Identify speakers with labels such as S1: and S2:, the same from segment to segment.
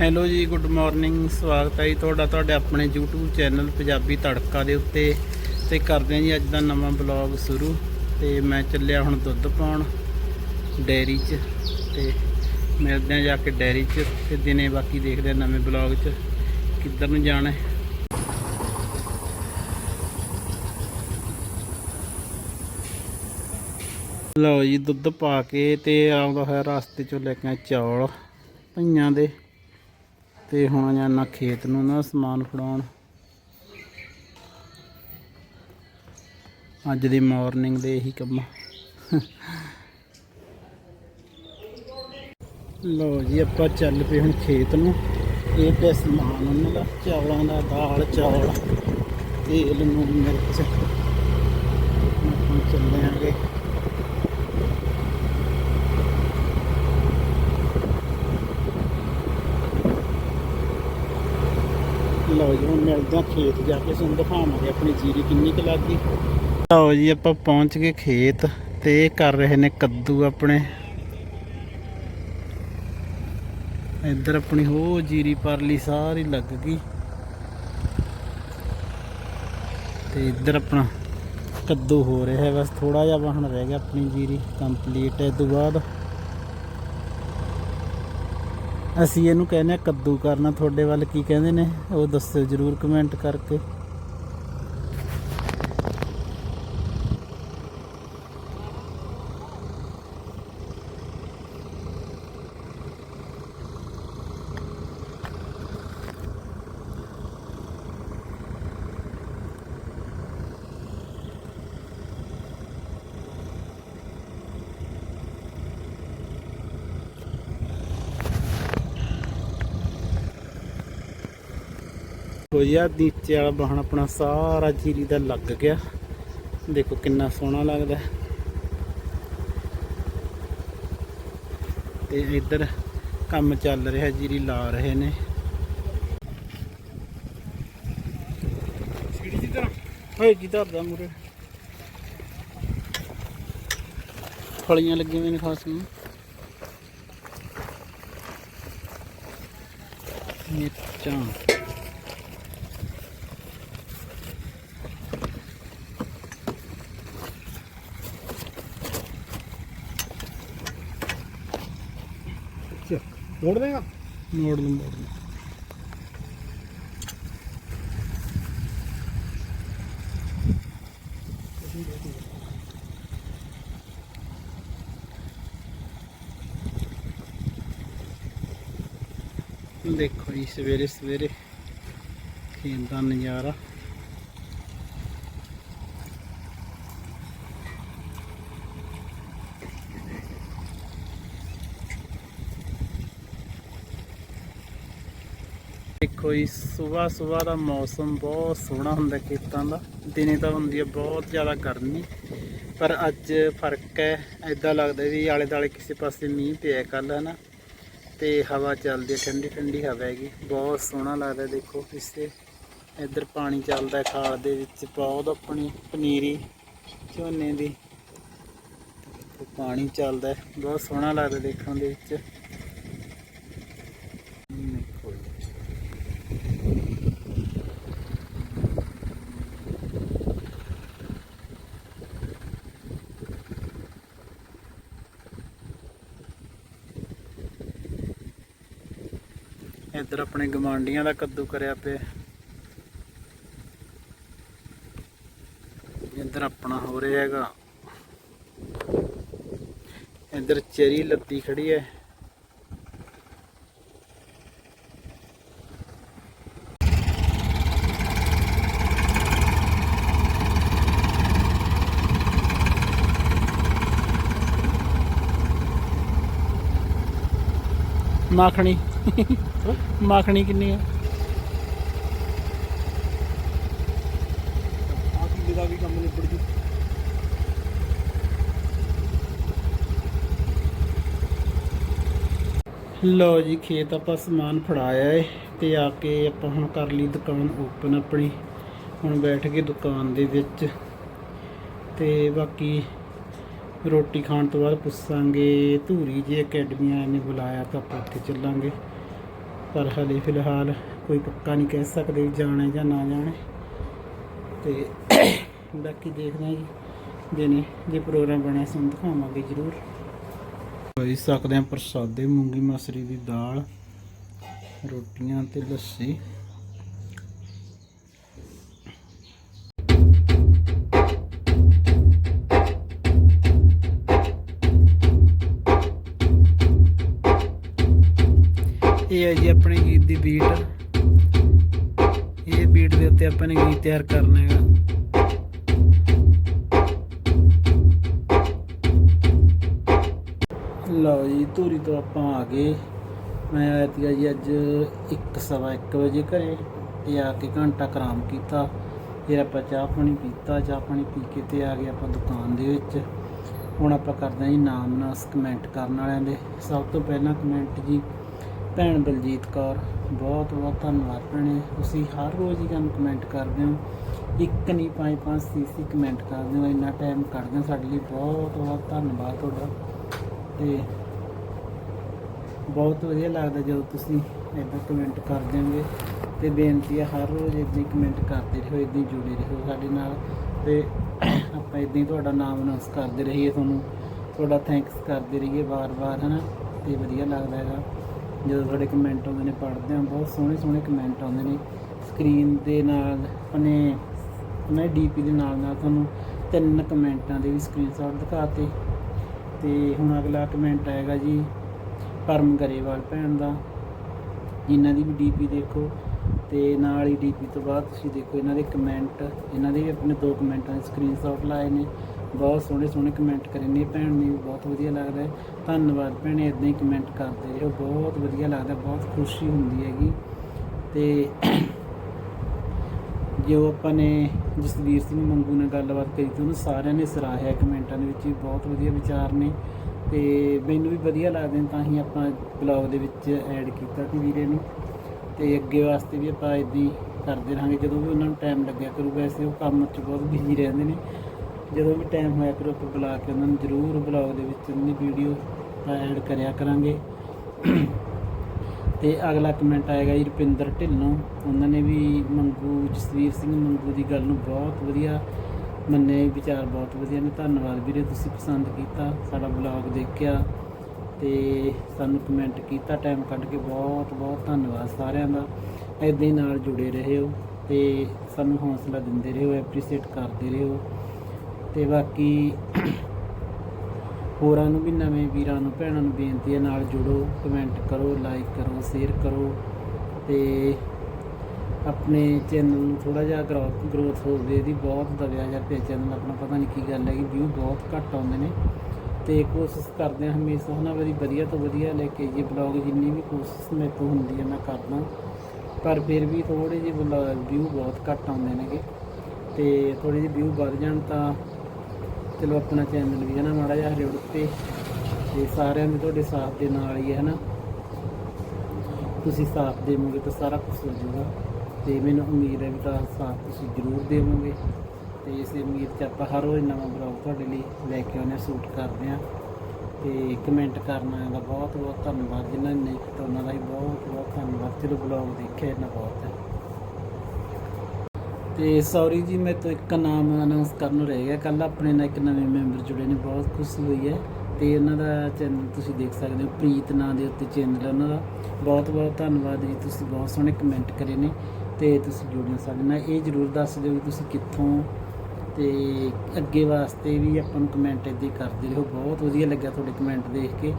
S1: Hello ਜੀ good morning ਸਵਾਗਤ ਹੈ ਜੀ ਤੁਹਾਡਾ, ਤੁਹਾਡੇ ਆਪਣੇ YouTube ਚੈਨਲ ਪੰਜਾਬੀ ਤੜਕਾ ਦੇ ਉੱਤੇ। ਤੇ ਕਰਦੇ ਹਾਂ ਜੀ ਅੱਜ ਦਾ ਨਵਾਂ ਬਲੌਗ ਸ਼ੁਰੂ। ਤੇ ਮੈਂ ਚੱਲਿਆ ਹੁਣ ਦੁੱਧ ਪਾਉਣ ਡੈਰੀ 'ਚ। ਤੇ ਮਿਲਦੇ ਹਾਂ ਜਾ ਕੇ ਡੈਰੀ 'ਚ ਤੇ ਦਿਨੇ ਬਾਕੀ ਦੇਖਦੇ ਹਾਂ ਨਵੇਂ ਬਲੌਗ 'ਚ ਕਿੱਧਰ ਨੂੰ ਜਾਣਾ ਹੈ। ਲਓ ਜੀ ਦੁੱਧ ਪਾ ਕੇ ਤੇ ਆਉਂਦਾ ਹੋਇਆ ਰਸਤੇ ਚੋਂ ਲੈ ਕੇ ਆਏ ਚੌਲ ਭਈਆਂ ਦੇ। ਤੇ ਹੁਣ ਜਾਣਾ ਖੇਤ ਨੂੰ ਨਾ ਸਮਾਨ ਫੜਾਉਣ। ਅੱਜ ਦੀ ਮਾਰਨਿੰਗ ਦੇ ਇਹੀ ਕੰਮ। ਲਓ ਜੀ, ਆਪਾਂ ਚੱਲ ਪਏ ਹੁਣ ਖੇਤ ਨੂੰ। ਇਹ ਤੇ ਸਮਾਨ ਉਹਨਾਂ ਦਾ, ਚਾਵਲਾਂ ਦਾ, ਦਾਲ, ਚੌਲ, ਤੇਲ ਨੂੰ ਮਿਰਚ। ਆਪਾਂ ਚੱਲੇ ਆਂਗੇ ਲਓ ਜੀ ਹੁਣ ਮਿਲਦੇ ਖੇਤ ਜਾ ਕੇ ਤੁਹਾਨੂੰ ਦਿਖਾਵਾਂਗੇ ਆਪਣੀ ਜੀਰੀ ਕਿੰਨੀ ਕੁ ਲੱਗ ਗਈ। ਲਓ ਜੀ, ਆਪਾਂ ਪਹੁੰਚ ਗਏ ਖੇਤ ਤੇ ਇਹ ਕਰ ਰਹੇ ਨੇ ਕੱਦੂ ਆਪਣੇ। ਇੱਧਰ ਆਪਣੀ ਹੋ ਜੀਰੀ ਪਰਲੀ ਸਾਰੀ ਲੱਗ ਗਈ। ਤੇ ਇੱਧਰ ਆਪਣਾ ਕੱਦੂ ਹੋ ਰਿਹਾ, ਬਸ ਥੋੜਾ ਜਿਹਾ ਵਾਹਣ ਰਹਿ ਗਿਆ ਆਪਣੀ ਜੀਰੀ ਕੰਪਲੀਟ ਹੈ ਤੋਂ ਬਾਅਦ ਅਸੀਂ ਇਹਨੂੰ ਕਹਿੰਦੇ ਆ ਕੱਦੂ ਕਰਨਾ, ਤੁਹਾਡੇ ਵੱਲ ਕੀ ਕਹਿੰਦੇ ਨੇ? ਉਹ ਦੱਸਿਓ ਜਰੂਰ ਕਮੈਂਟ ਕਰਕੇ। ਕੋਈ ਆ ਨੀਚੇ ਵਾਲਾ ਬਾਹਣ ਆਪਣਾ ਸਾਰਾ ਜੀਰੀ ਦਾ ਲੱਗ ਗਿਆ। ਦੇਖੋ ਕਿੰਨਾ ਸੋਹਣਾ ਲੱਗਦਾ। ਤੇ ਇੱਧਰ ਕੰਮ ਚੱਲ ਰਿਹਾ ਜੀਰੀ ਲਾ ਰਹੇ ਨੇ। ਸੀੜੀ ਦੀ ਤਰ੍ਹਾਂ ਹੋਏ ਕੀ ਧਰਦਾ ਮੂਰੇ ਫਲੀਆਂ ਲੱਗੀਆਂ ਹੋਈਆਂ ਨੇ ਖਾਸ ਨੂੰ। ਮਿਰਚਾਂ।
S2: ਮੋੜ ਦੇਗਾ
S1: ਮੋੜ ਨੂੰ ਮੋੜ ਨੂੰ ਦੇਖੋ ਜੀ ਸਵੇਰੇ ਸਵੇਰੇ ਖੇਤ ਦਾ ਨਜ਼ਾਰਾ। ਕੋਈ ਜੀ ਸਵੇਰ ਸਵੇਰ ਦਾ ਮੌਸਮ ਬਹੁਤ ਸੋਹਣਾ ਹੁੰਦਾ ਖੇਤਾਂ ਦਾ। ਦਿਨੇ ਤਾਂ ਹੁੰਦੀ ਹੈ ਬਹੁਤ ਜ਼ਿਆਦਾ ਗਰਮੀ, ਪਰ ਅੱਜ ਫ਼ਰਕ ਹੈ। ਐਦਾਂ ਲੱਗਦਾ ਵੀ ਆਲੇ ਦਾਲੇ ਕਿਸੇ ਪਾਸੇ ਮੀਂਹ ਪਿਆ ਕੱਲ ਹੈ ਨਾ ਤੇ ਹਵਾ ਚੱਲਦੀ ਹੈ ਠੰਡੀ ਠੰਡੀ ਹਵਾ ਹੈਗੀ। ਬਹੁਤ ਸੋਹਣਾ ਲੱਗਦਾ ਦੇਖੋ ਪਿੱਛੇ। ਇੱਧਰ ਪਾਣੀ ਚੱਲਦਾ ਖਾਲ ਦੇ ਵਿੱਚ, ਬਹੁਤ ਆਪਣੀ ਪਨੀਰੀ ਝੋਨੇ ਦੀ। ਪਾਣੀ ਚੱਲਦਾ, ਬਹੁਤ ਸੋਹਣਾ ਲੱਗਦਾ ਦੇਖਣ ਦੇ ਵਿੱਚ ਦੇਖੋ ਜੀ ਇੱਧਰ ਆਪਣੇ ਗਮਾਂਡੀਆਂ ਦਾ ਕੱਦੂ ਕਰਿਆ ਪਿਆ। ਇੱਧਰ ਆਪਣਾ ਹੋ ਰਿਹਾ ਹੈਗਾ। ਇੱਧਰ ਚਰੀ ਲੱਤੀ ਖੜੀ ਹੈ। ਮਾਖਣੀ। ਮਾਖਣੀ ਕਿੰਨੀ ਹੈ
S2: ਆ ਕੀ ਦਾ ਵੀ ਕੰਮ ਨਿਬੜ ਜੂ।
S1: ਲਓ ਜੀ ਖੇਤ ਆਪਾਂ ਸਮਾਨ ਫੜਾਇਆ ਏ ਤੇ ਆ ਕੇ ਆਪਾਂ ਹੁਣ ਕਰ ਲਈ ਦੁਕਾਨ ਓਪਨ ਆਪਣੀ। ਹੁਣ ਬੈਠ ਕੇ ਦੁਕਾਨ ਦੇ ਵਿੱਚ। ਤੇ ਬਾਕੀ ਰੋਟੀ ਖਾਣ ਤੋਂ ਬਾਅਦ ਪੁੱਛਾਂਗੇ ਧੂਰੀ ਜੀ ਅਕੈਡਮੀ ਆਏ ਨੇ ਬੁਲਾਇਆ ਤਾਂ ਆਪਾਂ ਉੱਥੇ ਚੱਲਾਂਗੇ। ਪਰ ਹਲੇ ਫਿਲਹਾਲ ਕੋਈ ਪੱਕਾ ਨਹੀਂ ਕਹਿ ਸਕਦੇ ਵੀ ਜਾਣਾ ਜਾਂ ਨਾ ਜਾਣੇ। ਤੇ ਬਾਕੀ ਦੇਖਦੇ ਹਾਂ ਜੀ ਦਿਨੇ ਜੇ ਪ੍ਰੋਗਰਾਮ ਬਣਿਆ ਸਾਨੂੰ ਦਿਖਾਵਾਂਗੇ ਜ਼ਰੂਰ। ਹੋਈ ਸਕਦੇ ਹਾਂ ਪ੍ਰਸਾਦੇ, ਮੂੰਗੀ ਮਸਰੀ ਦੀ ਦਾਲ, ਰੋਟੀਆਂ ਤੇ ਲੱਸੀ। ਇਹ ਹੈ ਜੀ ਆਪਣੇ ਗੀਤ ਦੀ ਬੀਟ ਇਹ ਬੀਟ ਦੇ ਉੱਤੇ ਆਪਾਂ ਨੇ ਗੀਤ ਤਿਆਰ ਕਰਨਾ ਹੈਗਾ। ਲਓ ਜੀ, ਧੂਰੀ ਤੋਂ ਆਪਾਂ ਆ ਗਏ। ਮੈਂ ਆਇਆ ਸੀਗਾ ਜੀ ਅੱਜ 1:30 ਵਜੇ ਘਰੇ ਤੇ ਆ ਕੇ ਘੰਟਾ ਕਰਾਮ ਕੀਤਾ। ਫਿਰ ਆਪਾਂ ਚਾਹ ਪਾਣੀ ਪੀਤਾ। ਚਾਹ ਪਾਣੀ ਪੀ ਕੇ ਤੇ ਆ ਗਏ ਆਪਾਂ ਦੁਕਾਨ ਦੇ ਵਿੱਚ। ਹੁਣ ਆਪਾਂ ਕਰਦੇ ਹਾਂ ਜੀ ਨਾਮ ਨਾਲ ਕਮੈਂਟ ਕਰਨ ਵਾਲਿਆਂ ਦੇ। ਸਭ ਤੋਂ ਪਹਿਲਾਂ ਕਮੈਂਟ ਜੀ ਭੈਣ ਬਲਜੀਤ ਕੌਰ, ਬਹੁਤ ਬਹੁਤ ਧੰਨਵਾਦ ਭੈਣੇ। ਤੁਸੀਂ ਹਰ ਰੋਜ਼ ਹੀ ਸਾਨੂੰ ਕਮੈਂਟ ਕਰਦੇ ਹੋ। ਇੱਕ ਨਹੀਂ ਪੰਜ ਪੰਜ ਸੀ ਕਮੈਂਟ ਕਰਦੇ ਹੋ। ਇੰਨਾ ਟਾਈਮ ਕੱਢਦੇ ਹੋ ਸਾਡੇ ਲਈ। ਬਹੁਤ ਬਹੁਤ ਧੰਨਵਾਦ ਤੁਹਾਡਾ। ਤੇ ਬਹੁਤ ਵਧੀਆ ਲੱਗਦਾ ਜਦੋਂ ਤੁਸੀਂ ਇਦਾਂ ਕਮੈਂਟ ਕਰ ਦਿਓਗੇ ਤੇ ਬੇਨਤੀ ਹੈ ਹਰ ਰੋਜ਼ ਇਦਾਂ ਹੀ ਕਮੈਂਟ ਕਰਦੇ ਰਹੋ ਇਦਾਂ ਹੀ ਜੁੜੇ ਰਹੋ ਸਾਡੇ ਨਾਲ। ਤੇ ਆਪਾਂ ਇਦਾਂ ਹੀ ਤੁਹਾਡਾ ਨਾਮ ਅਨਾਉਂਸ ਕਰਦੇ ਰਹੀਏ ਤੁਹਾਨੂੰ। ਤੁਹਾਡਾ ਥੈਂਕਸ ਕਰਦੇ ਰਹੀਏ ਵਾਰ-ਵਾਰ ਹਨਾ? ਤੇ ਵਧੀਆ ਲੱਗਦਾ ਹੈਗਾ। ਜਦੋਂ ਤੁਹਾਡੇ ਕਮੈਂਟ ਆਉਂਦੇ ਨੇ, ਪੜ੍ਹਦੇ ਹਾਂ, ਬਹੁਤ ਸੋਹਣੇ ਸੋਹਣੇ ਕਮੈਂਟ ਆਉਂਦੇ ਨੇ। ਸਕਰੀਨ ਦੇ ਨਾਲ, ਆਪਣੇ ਆਪਣੇ ਡੀਪੀ ਦੇ ਨਾਲ ਨਾਲ ਤੁਹਾਨੂੰ ਤਿੰਨ ਕਮੈਂਟਾਂ ਦੇ ਵੀ ਸਕਰੀਨਸ਼ਾਟ ਦਿਖਾਤੇ। ਤੇ ਹੁਣ ਅਗਲਾ ਕਮੈਂਟ ਆਏਗਾ ਜੀ, ਪਰਮ ਗਰੇਵਾਲ ਭੈਣ ਦਾ। ਇਹਨਾਂ ਦੀ ਵੀ ਡੀਪੀ ਦੇਖੋ, ਤੇ ਨਾਲ ਹੀ ਡੀਪੀ ਤੋਂ ਬਾਅਦ ਤੁਸੀਂ ਦੇਖੋ, ਇਹਨਾਂ ਦੇ ਕਮੈਂਟ ਇਹਨਾਂ ਦੇ ਵੀ ਆਪਣੇ ਦੋ ਕਮੈਂਟਾਂ ਦੇ ਸਕਰੀਨਸ਼ਾਟ ਲਾਏ ਨੇ। ਬਹੁਤ ਸੋਹਣੇ ਸੋਹਣੇ ਕਮੈਂਟ ਕਰੇ ਨੇ ਭੈਣ ਨੇ ਵੀ ਬਹੁਤ ਵਧੀਆ ਲੱਗਦਾ ਹੈ। ਧੰਨਵਾਦ ਭੈਣੇ ਇਦਾਂ ਹੀ ਕਮੈਂਟ ਕਰਦੇ ਰਹੋ। ਬਹੁਤ ਵਧੀਆ ਲੱਗਦਾ, ਬਹੁਤ ਖੁਸ਼ੀ ਹੁੰਦੀ ਹੈਗੀ। ਤੇ ਜੋ ਆਪਾਂ ਨੇ ਜਸਵੀਰ ਸਿੰਘ ਮੰਗੂ ਨਾਲ ਗੱਲਬਾਤ ਕਰੀ ਤੇ ਉਹਨੂੰ ਸਾਰਿਆਂ ਨੇ ਸਰਾਹਿਆ ਕਮੈਂਟਾਂ ਦੇ ਵਿੱਚ ਵੀ। ਬਹੁਤ ਵਧੀਆ ਵਿਚਾਰ ਨੇ। ਤੇ ਮੈਨੂੰ ਵੀ ਵਧੀਆ ਲੱਗਦੇ ਨੇ, ਤਾਂ ਹੀ ਆਪਾਂ ਬਲੌਗ ਦੇ ਵਿੱਚ ਐਡ ਕੀਤਾ ਸੀ ਵੀਰੇ ਨੂੰ। ਤੇ ਅੱਗੇ ਵਾਸਤੇ ਵੀ ਆਪਾਂ ਇਦਾਂ ਹੀ ਕਰਦੇ ਰਹਾਂਗੇ। ਜਦੋਂ ਵੀ ਉਹਨਾਂ ਨੂੰ ਟਾਈਮ ਲੱਗਿਆ ਕਰੂ, ਵੈਸੇ ਉਹ ਕੰਮ 'ਚ ਬਹੁਤ ਬਿਜ਼ੀ ਰਹਿੰਦੇ ਨੇ। ਜਦੋਂ ਵੀ ਟਾਈਮ ਹੋਇਆ ਕਰੂ ਆਪਾਂ ਬੁਲਾ ਕੇ ਉਹਨਾਂ ਨੂੰ ਜ਼ਰੂਰ ਬਲੌਗ ਦੇ ਵਿੱਚ ਉਹਨਾਂ ਦੀ ਵੀਡੀਓ ਐਡ ਕਰਿਆ ਕਰਾਂਗੇ। ਤੇ ਅਗਲਾ ਕਮੈਂਟ ਆਏਗਾ ਜੀ ਰੁਪਿੰਦਰ ਢਿੱਲੋਂ। ਉਹਨਾਂ ਨੇ ਵੀ ਮੰਗੂ, ਜਸਵੀਰ ਸਿੰਘ ਮੰਗੂ ਦੀ ਗੱਲ ਨੂੰ ਬਹੁਤ ਵਧੀਆ ਮੰਨੇ, ਵਿਚਾਰ ਬਹੁਤ ਵਧੀਆ ਨੇ। ਧੰਨਵਾਦ ਵੀਰੇ, ਤੁਸੀਂ ਪਸੰਦ ਕੀਤਾ ਸਾਡਾ ਬਲੌਗ ਦੇਖਿਆ ਤੇ ਸਾਨੂੰ ਕਮੈਂਟ ਕੀਤਾ। ਟਾਈਮ ਕੱਢ ਕੇ ਬਹੁਤ ਬਹੁਤ ਧੰਨਵਾਦ ਸਾਰਿਆਂ ਦਾ। ਇਦਾਂ ਹੀ ਨਾਲ ਜੁੜੇ ਰਹੋ ਤੇ ਸਾਨੂੰ ਹੌਸਲਾ ਦਿੰਦੇ ਰਹੋ ਐਪਰੀਸ਼ੀਏਟ ਕਰਦੇ ਰਹੋ। ਤੇ ਬਾਕੀ ਹੋਰਾਂ ਨੂੰ ਵੀ, ਨਵੇਂ ਵੀਰਾਂ ਨੂੰ, ਭੈਣਾਂ ਨੂੰ ਬੇਨਤੀ ਹੈ, ਨਾਲ ਜੁੜੋ ਕਮੈਂਟ ਕਰੋ ਲਾਈਕ ਕਰੋ ਸ਼ੇਅਰ ਕਰੋ ਤੇ ਆਪਣੇ ਚੈਨਲ ਨੂੰ ਥੋੜਾ ਜਿਹਾ ਗਰੋਥ ਹੋਵੇ, ਇਹਦੀ ਬਹੁਤ ਦਬਿਆ ਜਾਂ ਪਿਆ ਚੈਨਲ ਆਪਣਾ ਪਤਾ ਨਹੀਂ ਕੀ ਗੱਲ ਹੈ ਕਿ ਵਿਊ ਬਹੁਤ ਘੱਟ ਆਉਂਦੇ ਨੇ ਤੇ ਕੋਸ਼ਿਸ਼ ਕਰਦੇ ਹਾਂ ਹਮੇਸ਼ਾ ਉਹਨਾਂ ਵਾਰੀ ਵਧੀਆ ਤੋਂ ਵਧੀਆ ਲੈ ਕੇ ਜੀ ਬਲੌਗ ਜਿੰਨੀ ਵੀ ਕੋਸ਼ਿਸ਼ ਮੇਰੇ ਤੋਂ ਹੁੰਦੀ ਹੈ ਮੈਂ ਕਰਦਾ। ਪਰ ਫਿਰ ਵੀ ਥੋੜੇ ਜਿਹੇ ਵਿਊ ਬਹੁਤ ਘੱਟ ਆਉਂਦੇ ਨੇਗੇ ਤੇ ਥੋੜੇ ਜਿਹੇ ਵਿਊ ਵੱਧ ਜਾਣ ਤਾਂ ਚਲੋ ਆਪਣਾ ਚੈਨਲ ਵੀ ਹੈ ਨਾ ਮਾੜਾ ਜਿਹਾ ਰਿਉੜ ਤੇ ਤੇ ਸਾਰਿਆਂ ਦੇ ਤੁਹਾਡੇ ਸਾਥ ਦੇ ਨਾਲ ਹੀ ਹੈ ਨਾ। ਤੁਸੀਂ ਸਾਥ ਦੇਵੋਗੇ ਤਾਂ ਸਾਰਾ ਕੁਝ ਹੋ ਜਾਊਗਾ। ਤੇ ਮੈਨੂੰ ਉਮੀਦ ਹੈ ਵੀ ਤਾਂ ਸਾਥ ਤੁਸੀਂ ਜ਼ਰੂਰ ਦੇਵੋਗੇ। ਤੇ ਇਸੇ ਉਮੀਦ 'ਚ ਆਪਾਂ ਹਰ ਰੋਜ਼ ਨਵਾਂ ਬਲੌਗ ਤੁਹਾਡੇ ਲਈ ਲੈ ਕੇ ਆਉਂਦੇ ਹਾਂ ਸ਼ੂਟ ਕਰਦੇ ਹਾਂ। ਤੇ ਕਮੈਂਟ ਕਰਨਾ ਦਾ ਬਹੁਤ ਬਹੁਤ ਧੰਨਵਾਦ। ਜਿਨ੍ਹਾਂ ਨੇ ਨਹੀਂ ਕੀਤਾ ਉਹਨਾਂ ਦਾ ਵੀ ਬਹੁਤ ਬਹੁਤ ਧੰਨਵਾਦ। ਚਲੋ ਬਲੌਗ ਦੇਖਿਆ ਇਹਨਾਂ ਬਹੁਤ ਤੇ ਸੌਰੀ ਜੀ, ਮੈਂ ਤੋਂ ਇੱਕ ਨਾਮ ਅਨਾਉਂਸ ਕਰਨ ਰਹਿ ਗਿਆ। ਕੱਲ ਆਪਣੇ ਨਾਲ ਇੱਕ ਨਵੇਂ ਮੈਂਬਰ ਜੁੜੇ ਨੇ, ਬਹੁਤ ਖੁਸ਼ੀ ਹੋਈ ਹੈ। ਤੇ ਉਹਨਾਂ ਦਾ ਚੈਨਲ ਤੁਸੀਂ ਦੇਖ ਸਕਦੇ ਹੋ, ਪ੍ਰੀਤ ਨਾਂ ਦੇ ਉੱਤੇ ਚੈਨਲ ਹੈ ਉਹਨਾਂ ਦਾ। ਬਹੁਤ ਬਹੁਤ ਧੰਨਵਾਦ ਜੀ, ਤੁਸੀਂ ਬਹੁਤ ਸੋਹਣੇ ਕਮੈਂਟ ਕਰੇ ਨੇ ਤੇ ਤੁਸੀਂ ਜੁੜੇ ਹੋ ਸਾਡੇ ਨਾਲ। ਇਹ ਜਰੂਰ ਦੱਸ ਦਿਓ ਵੀ ਤੁਸੀਂ ਕਿੱਥੋਂ ਤੇ ਅੱਗੇ ਵਾਸਤੇ ਵੀ ਆਪਾਂ ਨੂੰ ਕਮੈਂਟ ਇੱਦਾਂ ਹੀ ਕਰਦੇ ਰਹੋ। ਬਹੁਤ ਵਧੀਆ ਲੱਗਿਆ ਤੁਹਾਡੇ ਕਮੈਂਟ ਦੇਖ ਕੇ।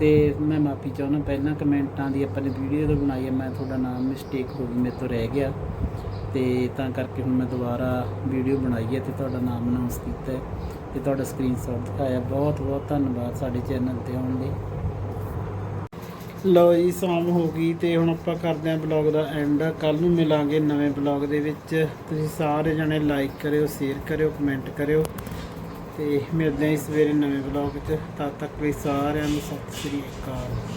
S1: ਤੇ ਮੈਂ ਮਾਫੀ ਚਾਹੁੰਦਾ, ਪਹਿਲਾਂ ਕਮੈਂਟਾਂ ਦੀ ਆਪਾਂ ਨੇ ਵੀਡੀਓ ਜਦੋਂ ਬਣਾਈ ਹੈ, ਮੈਂ ਤੁਹਾਡਾ ਨਾਮ ਮਿਸਟੇਕ ਹੋ ਗਈ ਮੇਰੇ ਤੋਂ ਰਹਿ ਗਿਆ। ਤੇ ਤਾਂ ਕਰਕੇ ਹੁਣ ਮੈਂ ਦੁਬਾਰਾ ਵੀਡੀਓ ਬਣਾਈ ਹੈ ਤੇ ਤੁਹਾਡਾ ਨਾਮ ਅਨਾਉਂਸ ਕੀਤਾ ਹੈ ਤੇ ਤੁਹਾਡਾ ਸਕਰੀਨਸ਼ਾਟ ਦਿਖਾਇਆ। ਬਹੁਤ ਬਹੁਤ ਧੰਨਵਾਦ ਸਾਡੇ ਚੈਨਲ ਤੇ ਆਉਣ ਲਈ। ਲਓ ਜੀ, ਸ਼ਾਮ ਹੋ ਗਈ ਤੇ ਹੁਣ ਆਪਾਂ ਕਰਦੇ ਹਾਂ ਬਲੌਗ ਦਾ ਐਂਡ ਕੱਲ ਨੂੰ ਮਿਲਾਂਗੇ ਨਵੇਂ ਬਲੌਗ ਦੇ ਵਿੱਚ। ਤੁਸੀਂ ਸਾਰੇ ਜਣੇ ਲਾਈਕ ਕਰਿਓ ਸ਼ੇਅਰ ਕਰਿਓ ਕਮੈਂਟ ਕਰਿਓ। ਤੇ ਮਿਲਦੇ ਹਾਂ ਜੀ ਸਵੇਰੇ ਨਵੇਂ ਬਲੌਗ 'ਚ। ਤਦ ਤੱਕ ਵੀ ਸਾਰਿਆਂ ਨੂੰ ਸਤਿ ਸ੍ਰੀ ਅਕਾਲ।